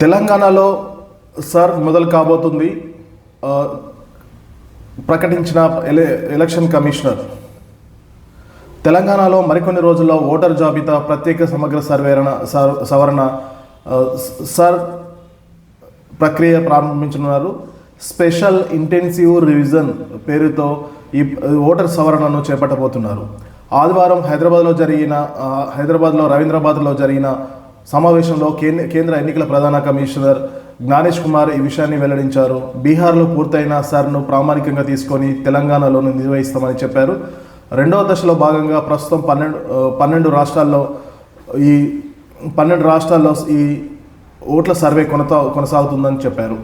తెలంగాణలో సార్ మొదలు కాబోతుంది ప్రకటించిన ఎలే ఎలక్షన్ కమిషనర్. తెలంగాణలో మరికొన్ని రోజుల్లో ఓటర్ జాబితా ప్రత్యేక సమగ్ర సర్వేరణ సవరణ ఆ, సర్ ప్రక్రియ ప్రారంభించనున్నారు. స్పెషల్ ఇంటెన్సివ్ రివిజన్ పేరుతో ఈ ఓటర్ సవరణను చేపట్టబోతున్నారు. ఆదివారం హైదరాబాద్లో జరిగిన హైదరాబాద్లో రవీంద్రబాద్లో జరిగిన సమావేశంలో కేంద్ర కేంద్ర ఎన్నికల ప్రధాన కమిషనర్ జ్ఞానేష్ కుమార్ ఈ విషయాన్ని వెల్లడించారు. బీహార్లో పూర్తయిన సర్ను ప్రామాణికంగా తీసుకొని తెలంగాణలోనూ నిర్వహిస్తామని చెప్పారు. రెండవ దశలో భాగంగా ప్రస్తుతం పన్నెండు పన్నెండు రాష్ట్రాల్లో ఈ పన్నెండు రాష్ట్రాల్లో ఈ ఓట్ల సర్వే కొనత కొనసాగుతుందని చెప్పారు.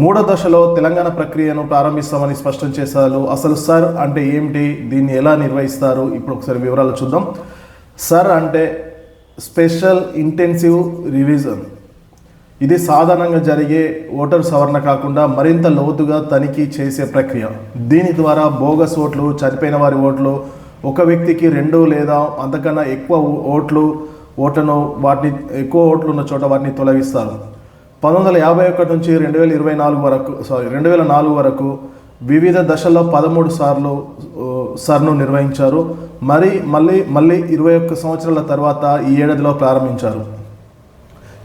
మూడో దశలో తెలంగాణ ప్రక్రియను ప్రారంభిస్తామని స్పష్టం చేశారు. అసలు సర్ అంటే ఏమిటి? దీన్ని ఎలా నిర్వహిస్తారు? ఇప్పుడు ఒకసారి వివరాలు చూద్దాం. సర్ అంటే స్పెషల్ ఇంటెన్సివ్ రివిజన్. ఇది సాధారణంగా జరిగే ఓటర్ సవరణ కాకుండా మరింత లోతుగా తనిఖీ చేసే ప్రక్రియ. దీని ద్వారా బోగస్ ఓట్లు చనిపోయిన వారి ఓట్లు ఒక వ్యక్తికి రెండు లేదా అంతకన్నా ఎక్కువ ఓట్లు ఓట్లను వాటిని ఎక్కువ ఓట్లు ఉన్న చోట వాటిని తొలగిస్తారు. పంతొమ్మిది వందల యాభై ఒకటి నుంచి రెండు వేల ఇరవై నాలుగు వరకు సారీ రెండు వేల నాలుగు వరకు వివిధ దశల్లో పదమూడు సార్లు సర్ను నిర్వహించారు. మరి మళ్ళీ మళ్ళీ ఇరవై ఒక్క సంవత్సరాల తర్వాత ఈ ఏడాదిలో ప్రారంభించారు.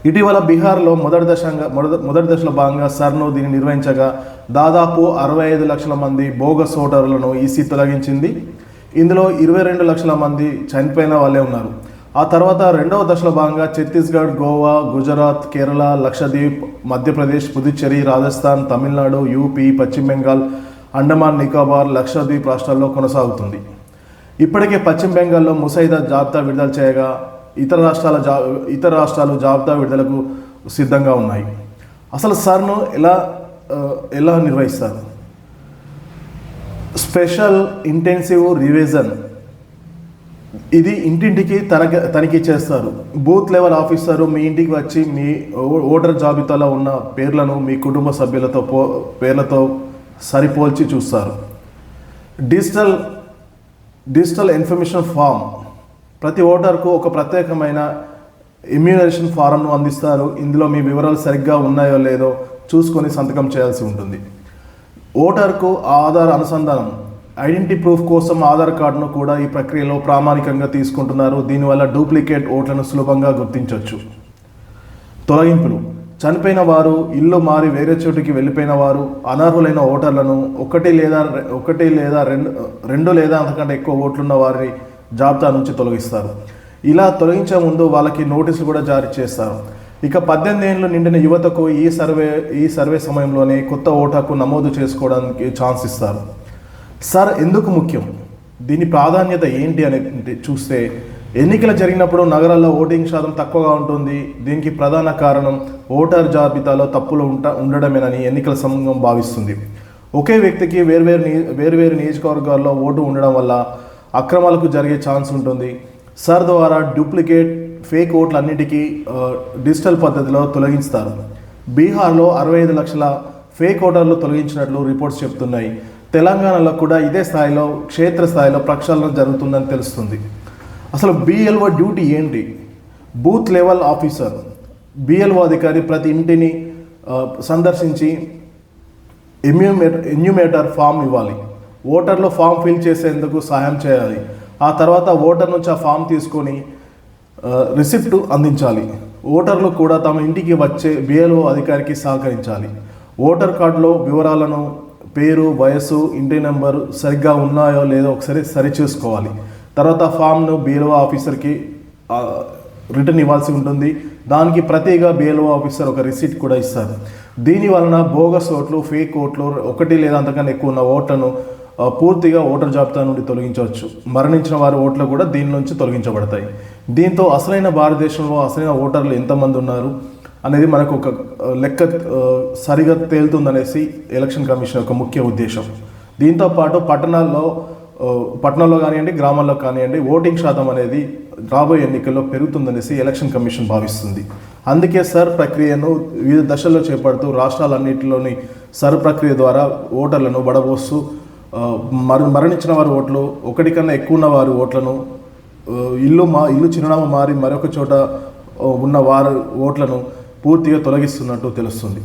ఇటీవల బీహార్లో మొదటి దశంగా మొదటి మొదటి దశలో భాగంగా సర్ను దీన్ని నిర్వహించగా దాదాపు అరవై ఐదు లక్షల మంది బోగస్ ఓటర్లను ఈసీ తొలగించింది. ఇందులో ఇరవై రెండు లక్షల మంది చనిపోయిన వాళ్ళే ఉన్నారు. ఆ తర్వాత రెండవ దశలో భాగంగా ఛత్తీస్గఢ్ గోవా గుజరాత్ కేరళ లక్షద్వీప్ మధ్యప్రదేశ్ పుదుచ్చేరి రాజస్థాన్ తమిళనాడు యూపీ పశ్చిమ బెంగాల్ అండమాన్ నికోబార్ లక్షద్వీప్ రాష్ట్రాల్లో కొనసాగుతుంది. ఇప్పటికే పశ్చిమ బెంగాల్లో ముసైదా జాబితా విడుదల చేయగా ఇతర రాష్ట్రాల జా ఇతర రాష్ట్రాలు జాబితా విడుదలకు సిద్ధంగా ఉన్నాయి. అసలు సర్ను ఎలా ఎలా నిర్వహిస్తారు? Special intensive revision. ఇది ఇంటింటికి తనఖ తనిఖీ చేస్తారు. బూత్ లెవెల్ ఆఫీసరు మీ ఇంటికి వచ్చి మీ ఓ- ఓటర్ జాబితాలో ఉన్న పేర్లను మీ కుటుంబ సభ్యులతో పో పేర్లతో సరిపోల్చి చూస్తారు. Digital digital information form. ప్రతి ఓటర్కు ఒక ప్రత్యేకమైన ఇమ్యూనైజేషన్ ఫారంను అందిస్తారు. ఇందులో మీ వివరాలు సరిగ్గా ఉన్నాయో లేదో చూసుకొని సంతకం చేయాల్సి ఉంటుంది. ఓటర్కు ఆధార్ అనుసంధానం ఐడెంటిటీ ప్రూఫ్ కోసం ఆధార్ కార్డును కూడా ఈ ప్రక్రియలో ప్రామాణికంగా తీసుకుంటున్నారు. దీనివల్ల డూప్లికేట్ ఓట్లను సులభంగా గుర్తించవచ్చు తొలగింపులు. చనిపోయిన వారు ఇల్లు మారి వేరే చోటికి వెళ్ళిపోయిన వారు అనర్హులైన ఓటర్లను ఒకటి లేదా ఒకటి లేదా రెండు రెండు లేదా అంతకంటే ఎక్కువ ఓట్లున్న వారిని జాబితా నుంచి తొలగిస్తారు. ఇలా తొలగించే ముందు వాళ్ళకి నోటీసులు కూడా జారీ చేస్తారు. ఇక పద్దెనిమిది ఏళ్ళు నిండిన యువతకు ఈ సర్వే ఈ సర్వే సమయంలోనే కొత్త ఓటాకు నమోదు చేసుకోవడానికి ఛాన్స్ ఇస్తారు. సార్ ఎందుకు ముఖ్యం? దీని ప్రాధాన్యత ఏంటి అని చూస్తే ఎన్నికలు జరిగినప్పుడు నగరాల్లో ఓటింగ్ శాతం తక్కువగా ఉంటుంది. దీనికి ప్రధాన కారణం ఓటర్ జాబితాలో తప్పులు ఉంట ఉండడమేనని ఎన్నికల సంఘం భావిస్తుంది. ఒకే వ్యక్తికి వేర్వేరు నియ వేర్వేరు నియోజకవర్గాల్లో ఓటు ఉండడం వల్ల అక్రమాలకు జరిగే ఛాన్స్ ఉంటుంది. సర్ ద్వారా డూప్లికేట్ ఫేక్ ఓట్లు అన్నిటికీ డిజిటల్ పద్ధతిలో తొలగిస్తారు. బీహార్లో అరవై ఐదు లక్షల ఫేక్ ఓటర్లు తొలగించినట్లు రిపోర్ట్స్ చెప్తున్నాయి. తెలంగాణలో కూడా ఇదే స్థాయిలో క్షేత్ర స్థాయిలో ప్రక్షాళన జరుగుతుందని తెలుస్తుంది. అసలు బిఎల్ఓ డ్యూటీ ఏంటి? బూత్ లెవెల్ ఆఫీసర్ బిఎల్ఓ అధికారి ప్రతి ఇంటిని సందర్శించి ఎమ్యూమే ఎన్యూమేటర్ ఫామ్ ఇవ్వాలి. ఓటర్లో ఫామ్ ఫిల్ చేసేందుకు సహాయం చేయాలి. ఆ తర్వాత ఓటర్ నుంచి ఆ ఫామ్ తీసుకొని రిసిప్ట్ అందించాలి. ఓటర్లు కూడా తమ ఇంటికి వచ్చే బిఎల్ఓ అధికారికి సహకరించాలి. ఓటర్ కార్డులో వివరాలను పేరు వయసు ఇంటి నెంబరు సరిగ్గా ఉన్నాయో లేదో ఒకసారి సరిచూసుకోవాలి తర్వాత ఫామ్ను బిఎల్ఓ ఆఫీసర్కి రిటర్న్ ఇవ్వాల్సి ఉంటుంది. దానికి ప్రతిగా బిఎల్ఓ ఆఫీసర్ ఒక రిసీట్ కూడా ఇస్తారు. దీని వలన బోగస్ ఓట్లు ఫేక్ ఓట్లు ఒకటి లేదా అంతకన్నా ఎక్కువ ఉన్న ఓట్లను పూర్తిగా ఓటర్ జాబితా నుండి తొలగించవచ్చు. మరణించిన వారి ఓట్లు కూడా దీని నుంచి తొలగించబడతాయి. దీంతో అసలైన భారతదేశంలో అసలైన ఓటర్లు ఎంతమంది ఉన్నారు అనేది మనకు ఒక లెక్క సరిగా తేలుతుందనేసి ఎలక్షన్ కమిషన్ యొక్క ముఖ్య ఉద్దేశం. దీంతో పాటు పట్టణాల్లో పట్టణంలో కానివ్వండి గ్రామాల్లో కానివ్వండి ఓటింగ్ శాతం అనేది రాబోయే ఎన్నికల్లో పెరుగుతుందనేసి ఎలక్షన్ కమిషన్ భావిస్తుంది. అందుకే సర్ ప్రక్రియను వివిధ దశల్లో చేపడుతూ రాష్ట్రాలన్నింటిలోని సర్ ప్రక్రియ ద్వారా ఓటర్లను బడబోస్తూ మర మరణించిన వారి ఓట్లు ఒకటికన్నా ఎక్కువ ఉన్న వారి ఓట్లను ఇల్లు మా ఇల్లు చిరునామా మారి మరొక చోట ఉన్న వారి ఓట్లను పూర్తిగా తొలగిస్తున్నట్టు తెలుస్తుంది.